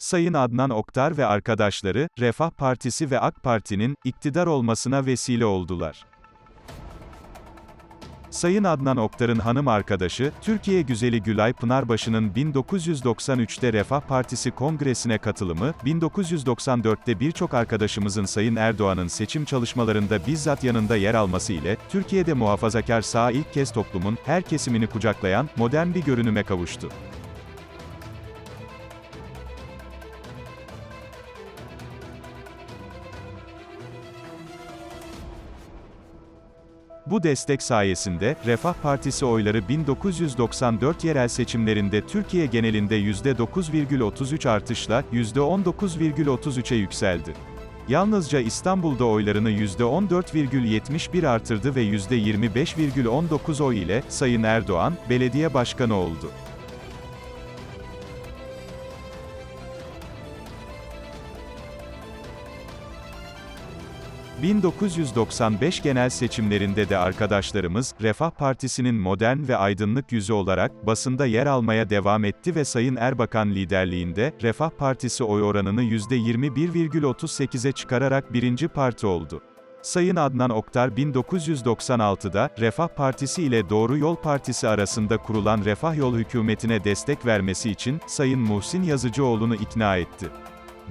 Sayın Adnan Oktar ve arkadaşları, Refah Partisi ve AK Parti'nin, iktidar olmasına vesile oldular. Sayın Adnan Oktar'ın hanım arkadaşı, Türkiye güzeli Gülay Pınarbaşı'nın 1993'te Refah Partisi kongresine katılımı, 1994'te birçok arkadaşımızın Sayın Erdoğan'ın seçim çalışmalarında bizzat yanında yer alması ile, Türkiye'de muhafazakar sağ ilk kez toplumun, her kesimini kucaklayan, modern bir görünüme kavuştu. Bu destek sayesinde, Refah Partisi oyları 1994 yerel seçimlerinde Türkiye genelinde %9,33 artışla, %19,33'e yükseldi. Yalnızca İstanbul'da oylarını %14,71 artırdı ve %25,19 oy ile, Sayın Erdoğan, belediye başkanı oldu. ...1995 genel seçimlerinde de arkadaşlarımız, Refah Partisi'nin modern ve aydınlık yüzü olarak, basında yer almaya devam etti ve Sayın Erbakan liderliğinde, Refah Partisi oy oranını %21,38'e çıkararak birinci parti oldu. Sayın Adnan Oktar 1996'da, Refah Partisi ile Doğru Yol Partisi arasında kurulan Refah Yol hükümetine destek vermesi için, Sayın Muhsin Yazıcıoğlu'nu ikna etti.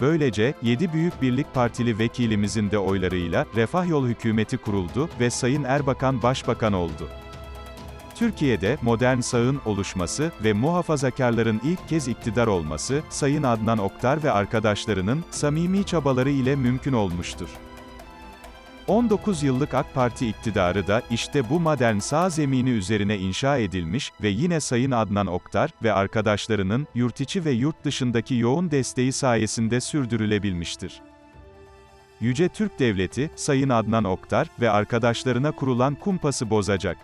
Böylece, 7 Büyük Birlik Partili vekilimizin de oylarıyla, Refah Yol hükümeti kuruldu ve Sayın Erbakan başbakan oldu. Türkiye'de, modern sağın oluşması ve muhafazakarların ilk kez iktidar olması, Sayın Adnan Oktar ve arkadaşlarının, samimi çabaları ile mümkün olmuştur. 19 yıllık AK Parti iktidarı da, işte bu modern sağ zemini üzerine inşa edilmiş ve yine Sayın Adnan Oktar ve arkadaşlarının, yurt içi ve yurt dışındaki yoğun desteği sayesinde sürdürülebilmiştir. Yüce Türk Devleti, Sayın Adnan Oktar ve arkadaşlarına kurulan kumpası bozacak.